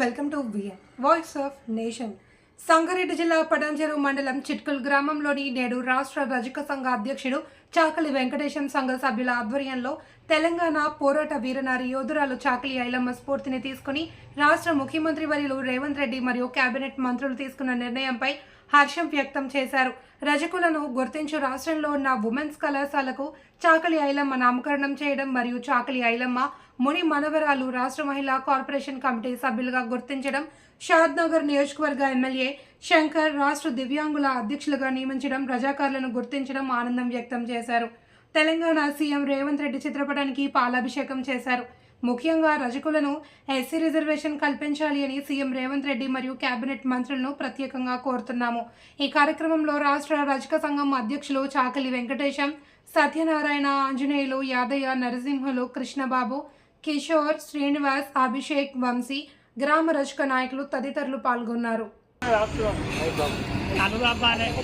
Welcome to VN voice of nation Sangareddy జిల్లా పటాంచెరు మండలం చిట్కల్ గ్రామంలోని నేడు రాష్ట్ర రజక సంఘ అధ్యక్షుడు చాకలి వెంకటేశం సంఘ సభ్యుల ఆధ్వర్యంలో తెలంగాణ పోరాట వీరనారి యోధురాలు చాకలి ఐలమ్మ స్ఫూర్తిని తీసుకుని రాష్ట్ర ముఖ్యమంత్రి వర్యులు రేవంత్ రెడ్డి మరియు కేబినెట్ మంత్రులు తీసుకున్న నిర్ణయంపై హర్షం వ్యక్తం చేశారు. రజకులను గుర్తించు రాష్ట్రంలో ఉన్న ఉమెన్స్ కళాశాలకు చాకలి ఐలమ్మ నామకరణం చేయడం మరియు చాకలి ఐలమ్మ ముని మనవరాలు రాష్ట్ర మహిళా కార్పొరేషన్ కమిటీ సభ్యులుగా గుర్తించడం షాద్నగర్ నియోజకవర్గ ఎమ్మెల్యే శంకర్ రాష్ట్ర దివ్యాంగుల అధ్యక్షులుగా నియమించడం రజాకారులను గుర్తించడం ఆనందం వ్యక్తం చేశారు. తెలంగాణ సీఎం రేవంత్ రెడ్డి చిత్రపటానికి పాలాభిషేకం చేశారు. ముఖ్యంగా రజకులను ఎస్సీ రిజర్వేషన్ కల్పించాలి అని సీఎం రేవంత్ రెడ్డి మరియు కేబినెట్ మంత్రులను ప్రత్యేకంగా కోరుతున్నాము. ఈ కార్యక్రమంలో రాష్ట్ర రజక సంఘం అధ్యక్షులు చాకలి వెంకటేశం సత్యనారాయణ ఆంజనేయులు యాదయ్య నరసింహులు కృష్ణబాబు కిషోర్ శ్రీనివాస్ అభిషేక్ వంశీ గ్రామ రజక నాయకులు తదితరులు పాల్గొన్నారు. 나도 나빠네.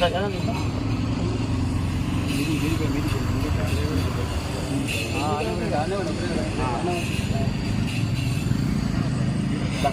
안 나오네. 딱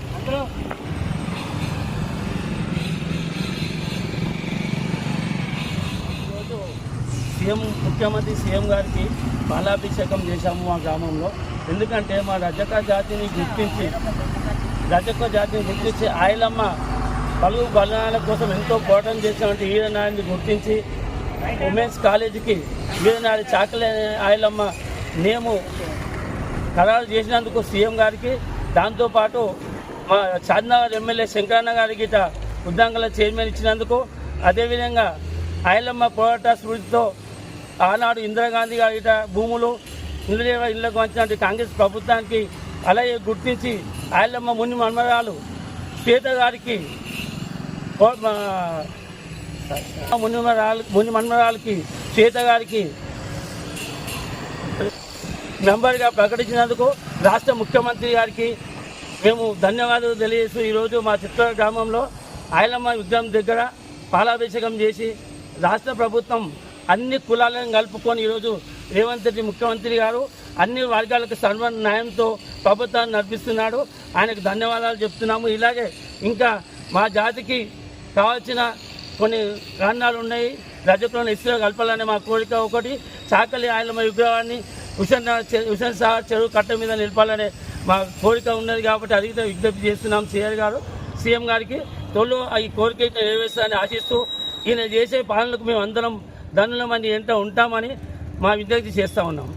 సీఎం ముఖ్యమంత్రి సీఎం గారికి బాలాభిషేకం చేశాము మా గ్రామంలో. ఎందుకంటే మా రజక జాతిని గుర్తించి రజక జాతిని గుర్తించి ఆయలమ్మ పలువు బలనాల కోసం ఎంతో పోరాటం చేసినటువంటి ఈరనాడిని గుర్తించి ఉమెన్స్ కాలేజీకి ఈరనాడి చాకలి ఆయలమ్మ నేము ఖరారు చేసినందుకు సీఎం గారికి దాంతోపాటు మా చార్నగర్ ఎమ్మెల్యే శంకరన్న గారికి ఇట ఉద్దంగల చైర్మన్ ఇచ్చినందుకు అదేవిధంగా ఆయలమ్మ పోరాట స్మృతితో ఆనాడు ఇందిరాగాంధీ గారి భూములు ఇంద్రదేవ ఇళ్ళకు వచ్చినటువంటి కాంగ్రెస్ ప్రభుత్వానికి అలాగే గుర్తించి ఆయలమ్మ ముని మన్మరాలు శ్వేత గారికి మునిమరాలు ముని ముని మన్మరాలకి శ్వేత గారికి మెంబర్గా ప్రకటించినందుకు రాష్ట్ర ముఖ్యమంత్రి గారికి మేము ధన్యవాదాలు తెలియజేస్తూ ఈరోజు మా చిత్ర గ్రామంలో ఆయలమ్మ విగ్రహం దగ్గర పాలాభిషేకం చేసి రాష్ట్ర ప్రభుత్వం అన్ని కులాలను కలుపుకొని ఈరోజు రేవంత్ రెడ్డి ముఖ్యమంత్రి గారు అన్ని వర్గాలకు సర్వ న్యాయంతో ప్రభుత్వాన్ని నడిపిస్తున్నాడు. ఆయనకు ధన్యవాదాలు చెప్తున్నాము. ఇలాగే ఇంకా మా జాతికి కావాల్సిన కొన్ని కారణాలు ఉన్నాయి. రజకులను ఇసులో కలపాలనే మా కోరిక ఒకటి. చాకలి ఆయలమ్మ విగ్రహాన్ని హుషన్ చె- హుషన్ సాగర్ చెరువు కట్ట మీద నిలపాలనే మా కోరిక ఉన్నది కాబట్టి అడిగితే విజ్ఞప్తి చేస్తున్నాం సీఆర్ గారు. సీఎం గారికి తొలి ఈ కోరిక అయితే నెరవేర్చాలని ఆశిస్తూ ఈయన చేసే పాలనకు మేము అందరం ధనులమని ఎంత ఉంటామని మా విజ్ఞప్తి చేస్తూ ఉన్నాం.